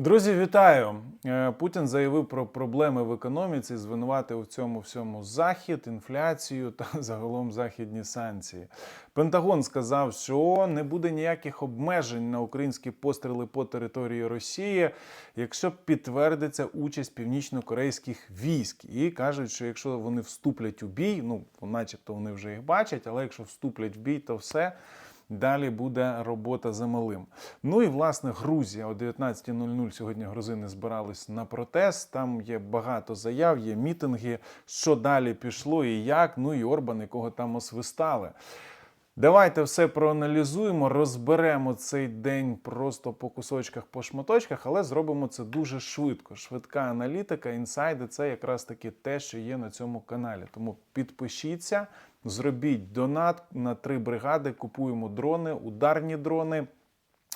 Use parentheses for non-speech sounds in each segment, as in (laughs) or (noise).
Друзі, вітаю! Е, Путін заявив про проблеми в економіці, звинуватив у цьому всьому захід, інфляцію та (laughs) загалом західні санкції. Пентагон сказав, що не буде ніяких обмежень на українські постріли по території Росії, якщо підтвердиться участь північно-корейських військ. І кажуть, що якщо вони вступлять у бій, ну начебто вони вже їх бачать, але якщо вступлять в бій, то все. Далі буде робота за малим. Ну і власне Грузія о 19.00 сьогодні грузини збирались на протест. Там є багато заяв, є мітинги, що далі пішло і як. Ну і Орбан, якого там освистали. Давайте все проаналізуємо, розберемо цей день просто по кусочках, по шматочках, але зробимо це дуже швидко. Швидка аналітика, інсайди це якраз таки те, що є на цьому каналі. Тому підпишіться, зробіть донат на три бригади, купуємо дрони, ударні дрони.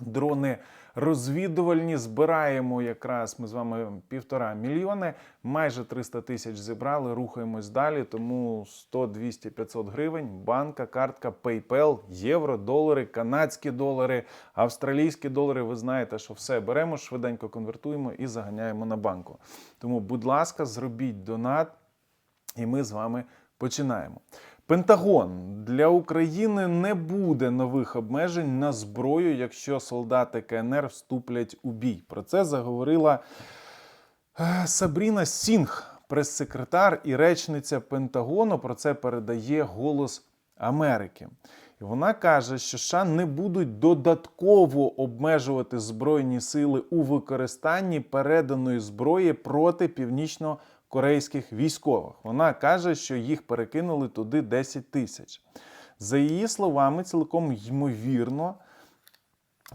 Дрони розвідувальні збираємо якраз ми з вами півтора мільйони, майже 300 тисяч зібрали. Рухаємось далі. Тому 100, 200, 500 гривень, банка, картка, PayPal, євро, долари, канадські долари, австралійські долари. Ви знаєте, що все беремо, швиденько конвертуємо і заганяємо на банку. Тому, будь ласка, зробіть донат, і ми з вами починаємо. Пентагон для України не буде нових обмежень на зброю, якщо солдати КНР вступлять у бій. Про це заговорила е, Сабріна Сінг, прес-секретар і речниця Пентагону. Про це передає Голос Америки. І вона каже, що США не будуть додатково обмежувати збройні сили у використанні переданої зброї проти північно корейських військових. Вона каже, що їх перекинули туди 10 тисяч. За її словами, цілком ймовірно,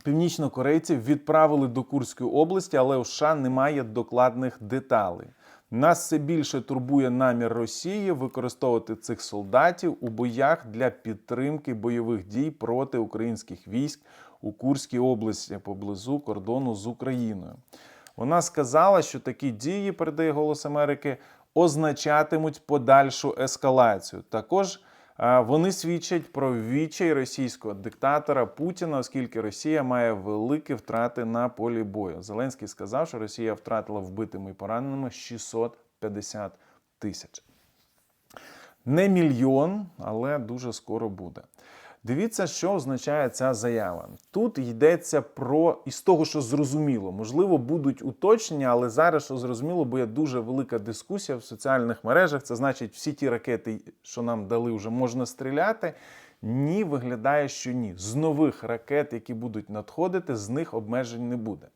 північнокорейців відправили до Курської області, але у США немає докладних деталей. Нас все більше турбує намір Росії використовувати цих солдатів у боях для підтримки бойових дій проти українських військ у Курській області поблизу кордону з Україною. Вона сказала, що такі дії, передає Голос Америки, означатимуть подальшу ескалацію. Також вони свідчать про відчай російського диктатора Путіна, оскільки Росія має великі втрати на полі бою. Зеленський сказав, що Росія втратила вбитими і пораненими 650 тисяч. Не мільйон, але дуже скоро буде. Дивіться, що означає ця заява. Тут йдеться про із того, що зрозуміло. Можливо, будуть уточнення, але зараз що зрозуміло, бо є дуже велика дискусія в соціальних мережах. Це значить, всі ті ракети, що нам дали, вже можна стріляти. Ні, виглядає, що ні. З нових ракет, які будуть надходити, з них обмежень не буде.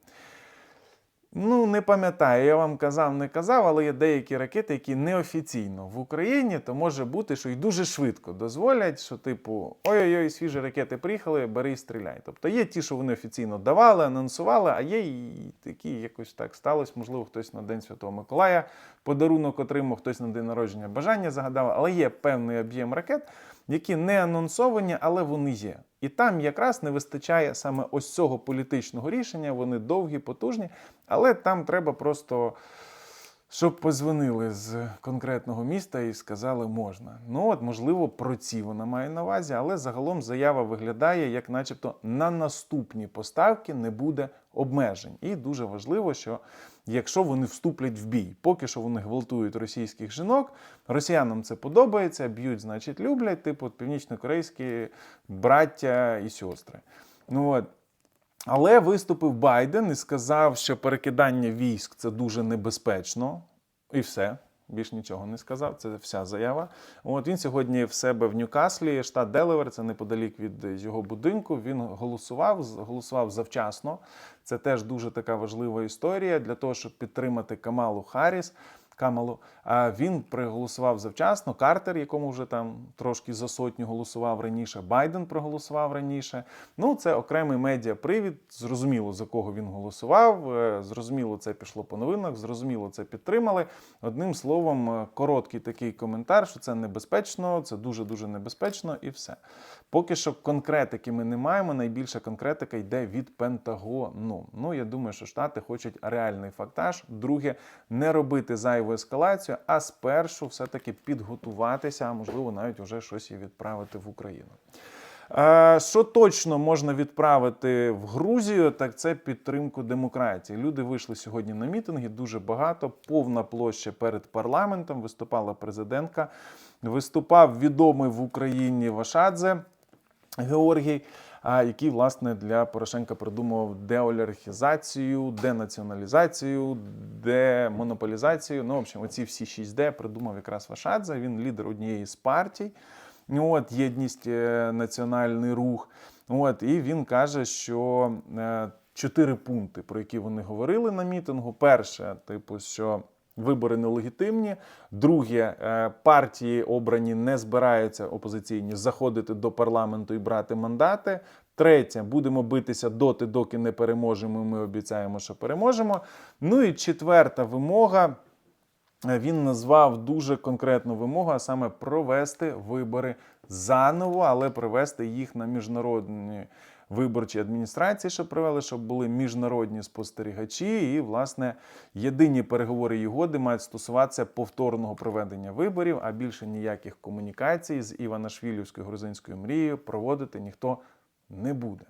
Ну, не пам'ятаю, я вам казав, не казав, але є деякі ракети, які неофіційно в Україні, то може бути, що й дуже швидко дозволять, що, типу, ой-ой-ой, свіжі ракети приїхали, бери і стріляй. Тобто є ті, що вони офіційно давали, анонсували, а є і такі, якось так сталося. Можливо, хтось на День Святого Миколая подарунок отримав, хтось на день народження бажання загадав, але є певний об'єм ракет, які не анонсовані, але вони є. І там якраз не вистачає саме ось цього політичного рішення. Вони довгі, потужні, але там треба просто. Щоб позвонили з конкретного міста і сказали можна. Ну от, можливо, про ці вона має на увазі, але загалом заява виглядає, як начебто на наступні поставки не буде обмежень. І дуже важливо, що якщо вони вступлять в бій, поки що вони гвалтують російських жінок, росіянам це подобається, б'ють, значить, люблять, типу північно-корейські браття і сестри. Ну от. Але виступив Байден і сказав, що перекидання військ це дуже небезпечно, і все. Більш нічого не сказав. Це вся заява. От він сьогодні в себе в Ньюкаслі, штат Делавер, це неподалік від його будинку. Він голосував, голосував завчасно. Це теж дуже така важлива історія для того, щоб підтримати Камалу Харріс. Камалу. А він проголосував завчасно. Картер, якому вже там трошки за сотню голосував раніше. Байден проголосував раніше. Ну, це окремий медіапривід. Зрозуміло, за кого він голосував. е, Зрозуміло, це пішло по новинах. Зрозуміло, це підтримали. Одним словом, е, короткий такий коментар, що це небезпечно, це дуже дуже небезпечно, і все. Поки що конкретики ми не маємо. Найбільша конкретика йде від Пентагону. Ну, я думаю, що Штати хочуть реальний фактаж. Друге, не робити зайву ескалацію, а спершу все-таки підготуватися, а можливо, навіть вже щось і відправити в Україну. Е, Що точно можна відправити в Грузію, так це підтримку демократії. Люди вийшли сьогодні на мітинги, дуже багато, повна площа перед парламентом. Виступала президентка, виступав відомий в Україні Вашадзе Георгій, який власне для Порошенка придумав деолігархізацію, денаціоналізацію, демонополізацію. Ну, в общем, оці всі 6D придумав якраз Вашадзе. Він лідер однієї з партій. От єдність е, національний рух. От і він каже, що е, чотири пункти, про які вони говорили на мітингу. Перше, типу, що вибори нелегітимні. Друге, е, партії обрані не збираються опозиційні заходити до парламенту і брати мандати. Третє, будемо битися доти, доки не переможемо. Ми обіцяємо, що переможемо. Ну і четверта вимога. Е, Він назвав дуже конкретну вимогу, а саме провести вибори заново, але провести їх на міжнародні виборчі адміністрації, щоб провели, щоб були міжнародні спостерігачі. І, власне, єдині переговори і угоди мають стосуватися повторного проведення виборів, а більше ніяких комунікацій з Іванашвілівською грузинською мрією проводити ніхто не буде.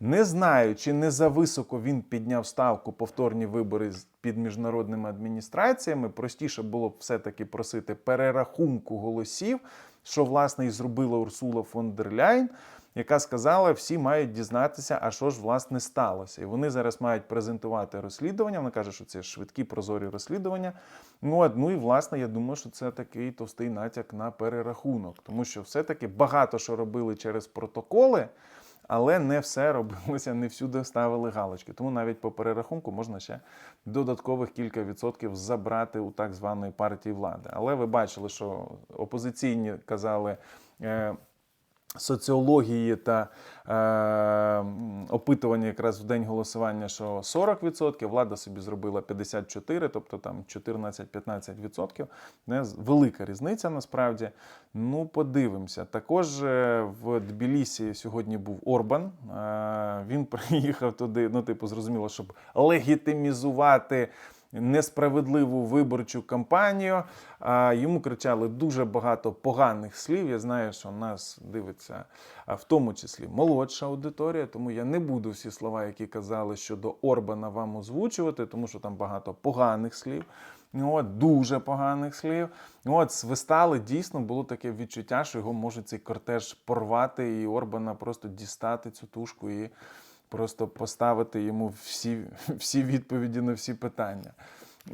Не знаю, чи не зависоко він підняв ставку повторні вибори під міжнародними адміністраціями. Простіше було б все-таки просити перерахунку голосів, що власне і зробила Урсула фон дер Ляйн, яка сказала, всі мають дізнатися, а що ж власне сталося. І вони зараз мають презентувати розслідування. Вона каже, що це швидкі прозорі розслідування. Ну, от, ну і власне, я думаю, що це такий товстий натяк на перерахунок, тому що все-таки багато що робили через протоколи. Але не все робилося, не всюди ставили галочки. Тому навіть по перерахунку можна ще додаткових кілька відсотків забрати у так званої партії влади. Але ви бачили, що опозиційні казали. Соціології та е, опитування якраз в день голосування, що 40%, влада собі зробила 54%, тобто там 14-15%. Не велика різниця насправді. Ну, подивимося. Також е, в Тбілісі сьогодні був Орбан. Е, Він (laughs) приїхав туди, ну, типу, зрозуміло, щоб легітимізувати несправедливу виборчу кампанію. Йому кричали дуже багато поганих слів. Я знаю, що нас дивиться в тому числі молодша аудиторія, тому я не буду всі слова, які казали щодо Орбана, вам озвучувати, тому що там багато поганих слів. От, дуже поганих слів. От, свистали, дійсно було таке відчуття, що його може цей кортеж порвати, і Орбана просто дістати цю тушку і просто поставити йому всі, (laughs) всі відповіді на всі питання.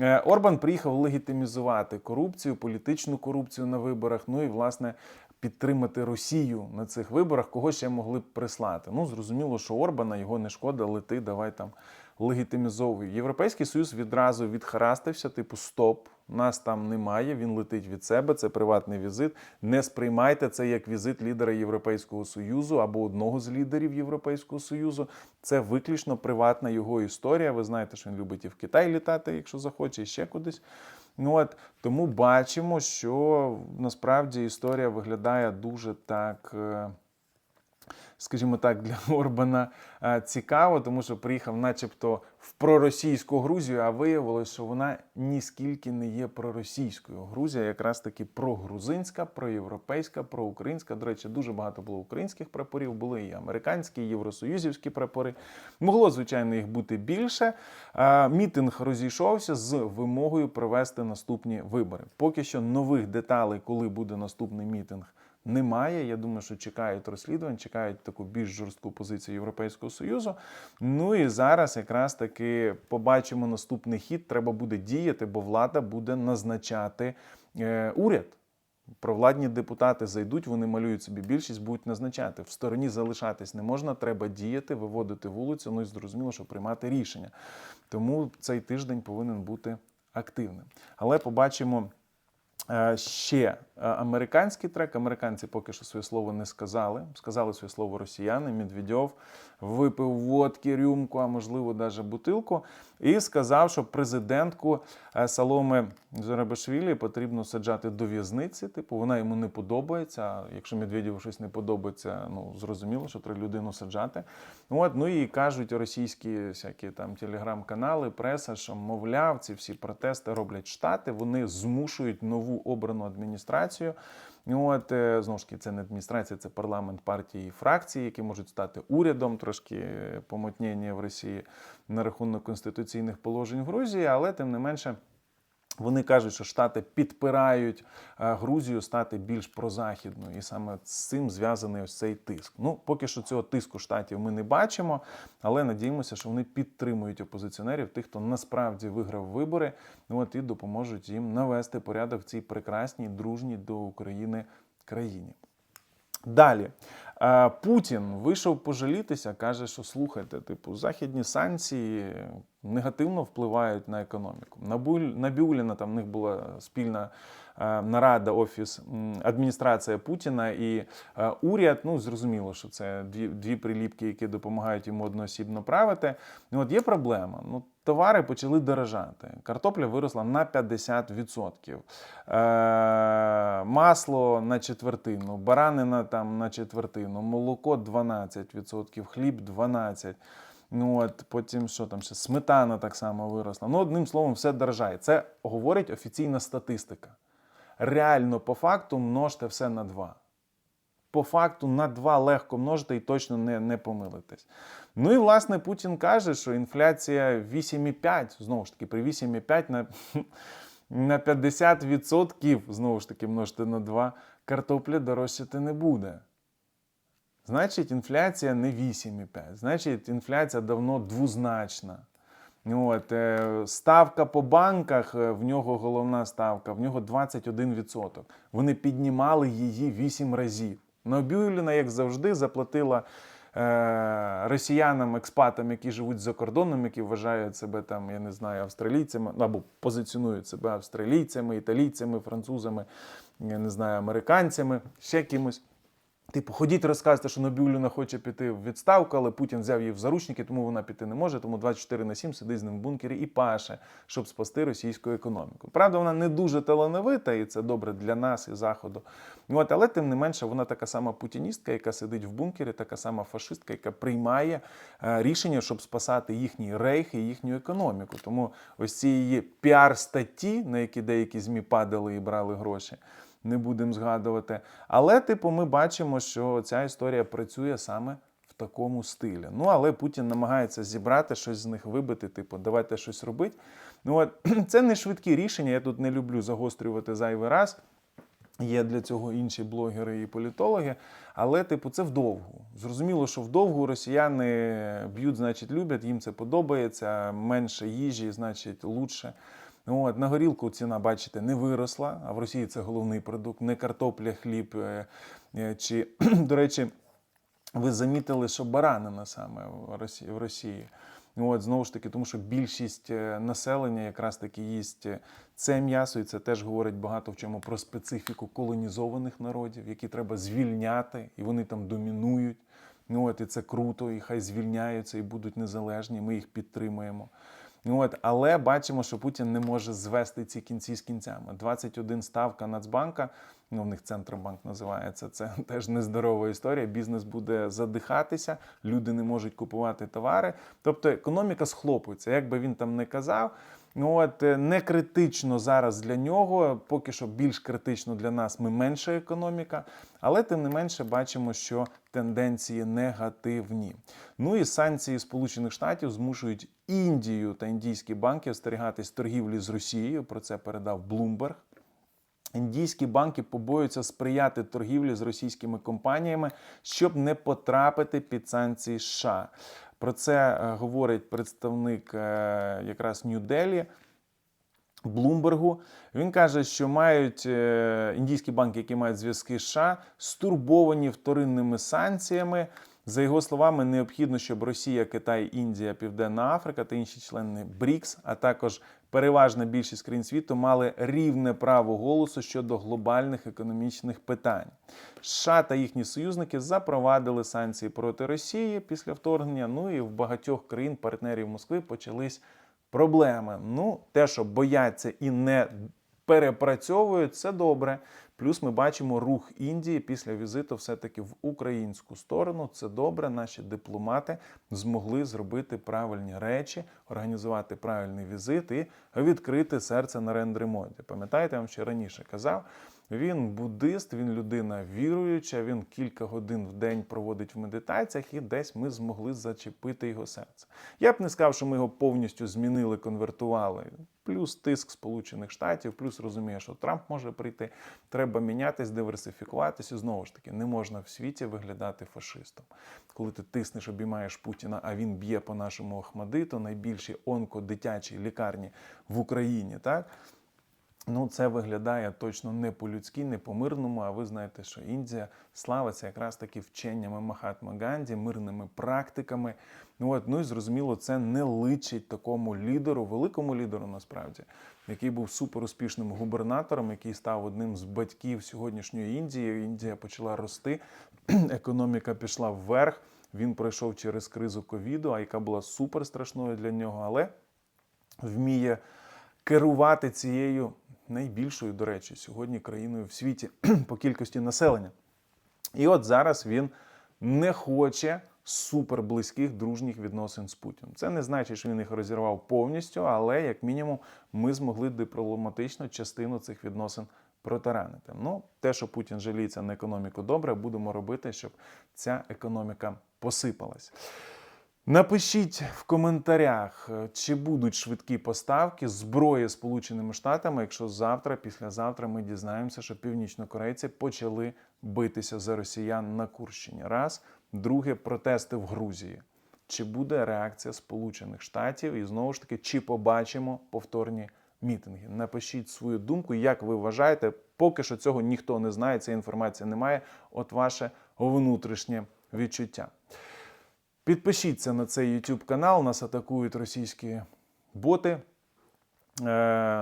Е, Орбан приїхав легітимізувати корупцію, політичну корупцію на виборах. Ну і власне підтримати Росію на цих виборах, кого ще могли б прислати. Ну зрозуміло, що Орбана його не шкода, лети, давай там легітимізовуй. Європейський союз відразу відхарастився, типу, стоп, нас там немає. Він летить від себе. Це приватний візит. Не сприймайте це як візит лідера Європейського союзу або одного з лідерів Європейського союзу. Це виключно приватна його історія. Ви знаєте, що він любить і в Китай літати, якщо захоче, і ще кудись. Ну от тому бачимо, що насправді історія виглядає дуже так. Скажімо так, для (laughs) Орбана е, цікаво, тому що приїхав, начебто, в проросійську Грузію, а виявилось, що вона ніскільки не є проросійською. Грузія якраз таки прогрузинська, проєвропейська, проукраїнська. До речі, дуже багато було українських прапорів, були і американські, і євросоюзівські прапори. Могло, звичайно, їх бути більше. Е, Мітинг розійшовся з вимогою провести наступні вибори. Поки що нових деталей, коли буде наступний мітинг. Немає. Я думаю, що чекають розслідувань, чекають таку більш жорстку позицію Європейського Союзу. Ну і зараз якраз таки побачимо наступний хід. Треба буде діяти, бо влада буде назначати е, уряд. Провладні депутати зайдуть, вони малюють собі більшість, будуть назначати. В стороні залишатись не можна, треба діяти, виводити вулицю. Ну і зрозуміло, що приймати рішення. Тому цей тиждень повинен бути активним. Але побачимо. Е, Ще американський трек. Американці поки що своє слово не сказали. Сказали своє слово росіяни. Медведьов випив водки, рюмку, а можливо, навіть бутилку. І сказав, що президентку е, Саломи Зорабашвілі потрібно саджати до в'язниці. Типу, вона йому не подобається. Якщо Медведєву щось не подобається, ну зрозуміло, що треба людину саджати. От, ну і кажуть російські всякі там телеграм-канали, преса, що мовляв, ці всі протести роблять штати. Вони змушують нову обрану адміністрацію От е, знову ж таки, це не адміністрація, це парламент партії і фракції, які можуть стати урядом. Трошки помутнення в Росії на рахунок конституційних положень в Грузії, але тим не менше. Вони кажуть, що Штати підпирають е, Грузію стати більш прозахідною, і саме з цим зв'язаний ось цей тиск. Ну, поки що цього тиску штатів ми не бачимо, але надіємося, що вони підтримують опозиціонерів, тих, хто насправді виграв вибори, ну, от і допоможуть їм навести порядок в цій прекрасній, дружній до України країні. Далі. Е, Путін вийшов пожалітися, каже, що слухайте, типу, західні санкції негативно впливають на економіку. На Бюліна там в них була спільна нарада, офіс адміністрація Путіна і е, уряд. Ну зрозуміло, що це дві, дві приліпки, які допомагають йому одноосібно правити. Ну, от є проблема. Ну, Товари почали дорожати. Картопля виросла на 50%. Е, масло на четвертину, баранина там на четвертину, молоко 12%, хліб 12%. Ну от потім що там ще сметана так само виросла. Ну, одним словом, все дорожає. Це говорить офіційна статистика. Реально, по факту, множте все на 2 по факту на 2 легко множити і точно не, не помилитесь. Ну і власне Путін каже, що інфляція 8,5, знову ж таки, при 8,5 на, (laughs) на 50%, знову ж таки, множити на 2, картопля дорожчати не буде. Значить, інфляція не 8,5, значить, інфляція давно двозначна. От, е, ставка по банках, е, в нього головна ставка, в нього 21%. Вони піднімали її 8 разів. Нобюліна, як завжди, заплатила е, росіянам, експатам, які живуть за кордоном, які вважають себе там, я не знаю, австралійцями, ну, або позиціонують себе австралійцями, італійцями, французами, я не знаю, американцями, ще кимось. Типу, ходіть розказуйте, що Нобюліна хоче піти в відставку, але Путін взяв її в заручники, тому вона піти не може. Тому 24 на 7 сидить з ним в бункері і паше, щоб спасти російську економіку. Правда, вона не дуже талановита, і це добре для нас і заходу. От, але тим не менше, вона така сама путіністка, яка сидить в бункері, така сама фашистка, яка приймає е, рішення, щоб спасати їхній рейх і їхню економіку. Тому ось ці її піар-статті, на які деякі змі падали і брали гроші не будемо згадувати. Але, типу, ми бачимо, що ця історія працює саме в такому стилі. Ну, але Путін намагається зібрати щось з них вибити, типу, давайте щось робити. Ну, от, (clears throat) це не швидкі рішення. Я тут не люблю загострювати зайвий раз. Є для цього інші блогери і політологи, але, типу, це вдовгу. Зрозуміло, що вдовгу росіяни б'ють, значить, люблять, їм це подобається. Менше їжі, значить, лучше. От, На горілку ціна, бачите, не виросла, а в Росії це головний продукт, не картопля, хліб. е, е, Чи, (clears throat) до речі, ви замітили, що баранина саме в Росії. От, знову ж таки, тому що більшість е, населення якраз таки їсть це м'ясо, і це теж говорить багато в чому про специфіку колонізованих народів, які треба звільняти, і вони там домінують. Ну, от, І це круто, і хай звільняються і будуть незалежні. Ми їх підтримуємо. От, але бачимо, що Путін не може звести ці кінці з кінцями. 21 ставка Нацбанка, ну в них Центробанк називається. Це (laughs) теж нездорова історія. Бізнес буде задихатися, люди не можуть купувати товари. Тобто економіка схлопується. Як би він там не казав. Ну от не критично зараз для нього, поки що більш критично для нас. Ми менша економіка, але тим не менше бачимо, що тенденції негативні. Ну і санкції Сполучених Штатів змушують Індію та індійські банки остерігатись торгівлі з Росією. Про це передав Bloomberg. Індійські банки побоюються сприяти торгівлі з російськими компаніями, щоб не потрапити під санкції США. Про це е, говорить представник е, якраз Нью-Делі. Блумбергу він каже, що мають е, індійські банки, які мають зв'язки з США, стурбовані вторинними санкціями. За його словами, необхідно, щоб Росія, Китай, Індія, Південна Африка та інші члени БРІКС, а також переважна більшість країн світу, мали рівне право голосу щодо глобальних економічних питань. США та їхні союзники запровадили санкції проти Росії після вторгнення. Ну і в багатьох країн партнерів Москви почались проблеми. Ну, те, що бояться і не перепрацьовують, це добре. Плюс ми бачимо рух Індії після візиту все-таки в українську сторону. Це добре. Наші дипломати змогли зробити правильні речі, організувати правильний візит і відкрити серце Нарендри Моді. Пам'ятаєте, я вам ще раніше казав. Він буддист, він людина віруюча, він кілька годин в день проводить в медитаціях, і десь ми змогли зачепити його серце. Я б не сказав, що ми його повністю змінили, конвертували. Плюс тиск Сполучених Штатів, плюс розуміє, що Трамп може прийти. Треба мінятись, диверсифікуватись. І знову ж таки, не можна в світі виглядати фашистом. Коли ти тиснеш, обіймаєш Путіна, а він б'є по нашому Ахмадиту, найбільші онкодитячі лікарні в Україні, так? Ну, це виглядає точно не по-людськи, не по-мирному. А ви знаєте, що Індія славиться якраз таки вченнями Махатма Ганді, мирними практиками. Ну от, ну і зрозуміло, це не личить такому лідеру, великому лідеру насправді, який був суперуспішним губернатором, який став одним з батьків сьогоднішньої Індії. Індія почала рости, (clears throat) економіка пішла вверх. Він пройшов через кризу ковіду, а яка була супер страшною для нього, але вміє керувати цією найбільшою, до речі, сьогодні країною в світі (clears throat) по кількості населення. І от зараз він не хоче суперблизьких дружніх відносин з Путіним. Це не значить, що він їх розірвав повністю, але як мінімум ми змогли дипломатично частину цих відносин протаранити. Ну, те, що Путін жаліється на економіку добре, будемо робити, щоб ця економіка посипалась. Напишіть в коментарях, е, чи будуть швидкі поставки зброї Сполученими Штатами, якщо завтра, післязавтра ми дізнаємося, що північнокорейці почали битися за росіян на Курщині. Раз, друге, протести в Грузії. Чи буде реакція Сполучених Штатів? І знову ж таки, чи побачимо повторні мітинги? Напишіть свою думку, як ви вважаєте. Поки що цього ніхто не знає, цієї інформації немає. От ваше внутрішнє відчуття. Підпишіться на цей YouTube канал, нас атакують російські боти, е,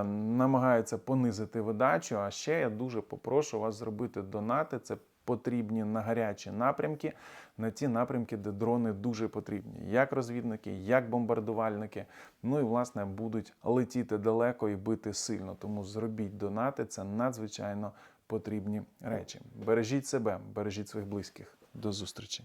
намагаються понизити видачу. А ще я дуже попрошу вас зробити донати. Це потрібні на гарячі напрямки, на ті напрямки, де дрони дуже потрібні, як розвідники, як бомбардувальники. Ну і власне будуть летіти далеко і бити сильно. Тому зробіть донати, це надзвичайно потрібні речі. Бережіть себе, бережіть своїх близьких. До зустрічі.